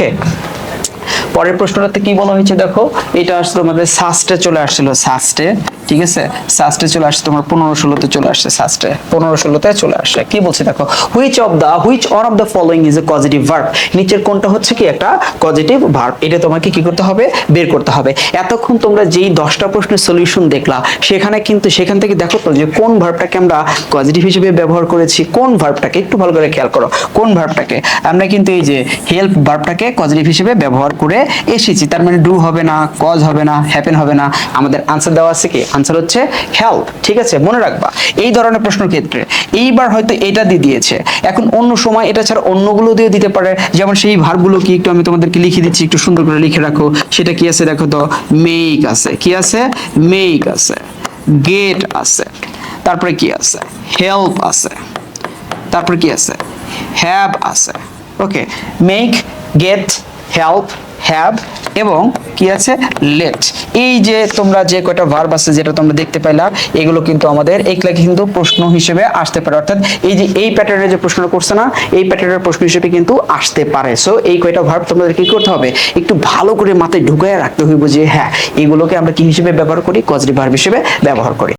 okay পরের প্রশ্নটাতে কি বলা হয়েছে দেখো? এটা আসলে আমাদের সাস্টে চলে আসছিল সাস্টে ঠিক আছে? সাস্টে চলে আসছে, তোমার পনেরো ষোলোতে চলে আসছে সাস্টে পনেরো ষোলোতে চলে আসছে। কি বলছে দেখো? Which of the which on of the following is a positive verb নিচের কোনটা হচ্ছে কি একটা পজিটিভ ভার্ব এটা তোমাকে কি করতে হবে? বের করতে হবে। এতক্ষণ তোমরা যেই দশটা প্রশ্নের সলিউশন দেখলা, সেখানে কিন্তু সেখান থেকে দেখো তো যে কোন ভার্বটাকে আমরা পজিটিভ হিসেবে ব্যবহার করেছি, কোন ভার্বটাকে একটু ভালো করে খেয়াল করো। কোন ভার্বটাকে আমরা কিন্তু এই যে হেল্প ভার্বটাকে পজিটিভ হিসেবে ব্যবহার করে এসেছি। তার মানে ডু হবে না কজ হবে না হ্যাপেন হবে না। আমাদের আনসার দেওয়া আছে কি? আনসার হচ্ছে হেল্প ঠিক আছে? মনে রাখবা, এই ধরনের প্রশ্নের ক্ষেত্রে এইবার হয়তো এটা দিয়ে দিয়েছে। এখন অন্য সময় এটা ছাড়া অন্যগুলো দিয়ে দিতে পারে। যেমন সেই ভার্বগুলো কি একটু আমি তোমাদেরকে লিখে দিচ্ছি, একটু সুন্দর করে লিখে রাখো। সেটা কি আছে দেখো তো? মেক আছে। কি আছে? মেক আছে। গেট আছে। তারপরে কি আছে? হেল্প আছে। তারপরে কি আছে? হ্যাভ আছে। Okay make get help have এবং কি আছে? লেট এই যে তোমরা যে কয়টা ভার্ব আছে যেটা তোমরা দেখতে পাইলা, এগুলো কিন্তু আমাদের এগুলা কিন্তু প্রশ্ন হিসেবে আসতে পারে। অর্থাৎ এই যে এই প্যাটার্নের যে প্রশ্ন করছে না, এই প্যাটার্নের প্রশ্ন হিসেবে কিন্তু আসতে পারে। সো এই কয়টা ভার্ব তোমাদের কি করতে হবে? একটু ভালো করে মাথায় ঢুকায় রাখতে হইব যে হ্যাঁ এগুলোকে আমরা কি হিসেবে ব্যবহার করি? কজরি ভার্ব হিসেবে ব্যবহার করি।